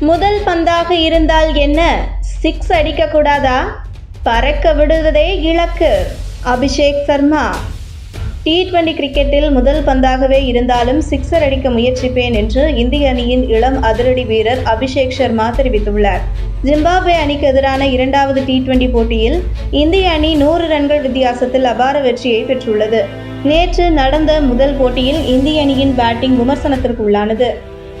முதல் பந்தாக இருந்தால் என்ன? சிக்ஸ் அடிக்க கூடாதா பறக்க விடுவதே இலக்கு. அபிஷேக் சர்மா டி டுவெண்டி கிரிக்கெட்டில் முதல் பந்தாகவே இருந்தாலும் சிக்ஸர் அடிக்க முயற்சிப்பேன் என்று இந்திய அணியின் இளம் அதிரடி வீரர் அபிஷேக் சர்மா தெரிவித்துள்ளார். ஜிம்பாப்வே அணிக்கு எதிரான இரண்டாவது டி டுவெண்டி போட்டியில் இந்திய அணி நூறு ரன்கள் வித்தியாசத்தில் அபார வெற்றியை பெற்றுள்ளது. நேற்று நடந்த முதல் போட்டியில் இந்திய அணியின் பேட்டிங் விமர்சனத்திற்கு உள்ளானது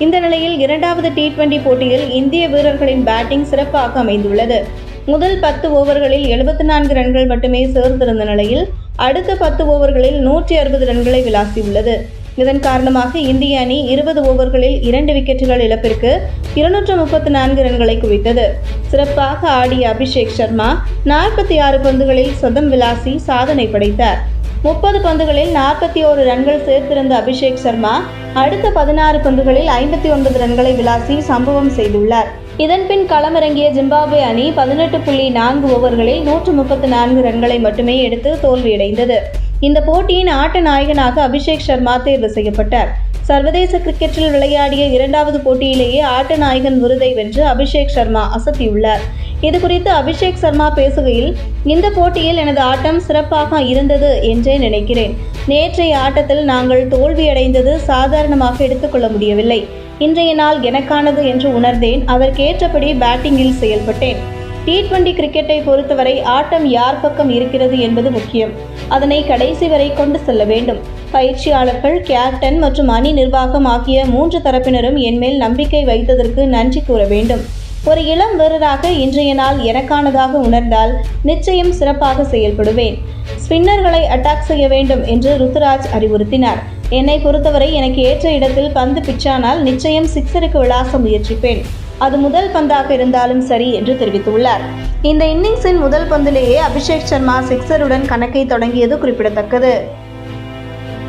இந்த நிலையில் இரண்டாவது டி டுவெண்டி போட்டியில் இந்திய வீரர்களின் பேட்டிங் சிறப்பாக அமைந்துள்ளது. முதல் பத்து ஓவர்களில் எழுபத்தி நான்கு ரன்கள் மட்டுமே சேர்ந்திருந்த நிலையில் அடுத்த பத்து ஓவர்களில் நூற்றி அறுபது ரன்களை விளாசியுள்ளது. இதன் காரணமாக இந்திய அணி இருபது ஓவர்களில் இரண்டு விக்கெட்டுகள் இழப்பிற்கு இருநூற்று முப்பத்தி நான்கு ரன்களை குவித்தது. சிறப்பாக ஆடிய அபிஷேக் சர்மா நாற்பத்தி ஆறு பந்துகளில் சொதம் விளாசி சாதனை படைத்தார். முப்பது பந்துகளில் நாற்பத்தி ஓரு ரன்கள் சேர்த்திருந்த அபிஷேக் சர்மா அடுத்த பதினாறு பந்துகளில் ஐம்பத்தி ஒன்பது ரன்களை விளாசி சம்பவம் செய்துள்ளார். இதன்பின் களமிறங்கிய ஜிம்பாப்வே அணி பதினெட்டு புள்ளி நான்கு ஓவர்களில் நூற்று முப்பத்தி நான்கு ரன்களை மட்டுமே எடுத்து தோல்வியடைந்தது. இந்த போட்டியின் ஆட்ட நாயகனாக அபிஷேக் சர்மா தேர்வு செய்யப்பட்டார். சர்வதேச கிரிக்கெட்டில் விளையாடிய இரண்டாவது போட்டியிலேயே ஆட்ட நாயகன் விருதை வென்று அபிஷேக் சர்மா அசத்தியுள்ளார். இதுகுறித்து அபிஷேக் சர்மா பேசுகையில் இந்த போட்டியில் எனது ஆட்டம் சிறப்பாக இருந்தது என்றே நினைக்கிறேன். நேற்றைய ஆட்டத்தில் நாங்கள் தோல்வியடைந்தது சாதாரணமாக எடுத்துக்கொள்ள முடியவில்லை. இன்றைய நாள் எனக்கானது என்று உணர்ந்தேன். அதற்கேற்றபடி பேட்டிங்கில் செயல்பட்டேன். டி டுவெண்டி கிரிக்கெட்டை பொறுத்தவரை ஆட்டம் யார் பக்கம் இருக்கிறது என்பது முக்கியம். அதனை கடைசி வரை கொண்டு செல்ல வேண்டும். பயிற்சியாளர்கள் கேப்டன் மற்றும் அணி நிர்வாகம் ஆகிய மூன்று தரப்பினரும் என்மேல் நம்பிக்கை வைத்ததற்கு நன்றி கூற வேண்டும். ஒரு இளம் வீரராக இன்றைய நாள் எனக்கானதாக உணர்ந்தால் நிச்சயம் சிறப்பாக செயல்படுவேன். ஸ்பின்னர்களை அட்டாக் செய்ய வேண்டும் என்று ருத்துராஜ் அறிவுறுத்தினார். என்னை பொறுத்தவரை எனக்கு ஏற்ற இடத்தில் பந்து பிச்சானால் நிச்சயம் சிக்ஸருக்கு விளாச முயற்சிப்பேன். அது முதல் பந்தாக இருந்தாலும் சரி என்று தெரிவித்துள்ளார். இந்த இன்னிங்ஸின் முதல் பந்திலேயே அபிஷேக் சர்மா சிக்ஸருடன் கணக்கை தொடங்கியது குறிப்பிடத்தக்கது.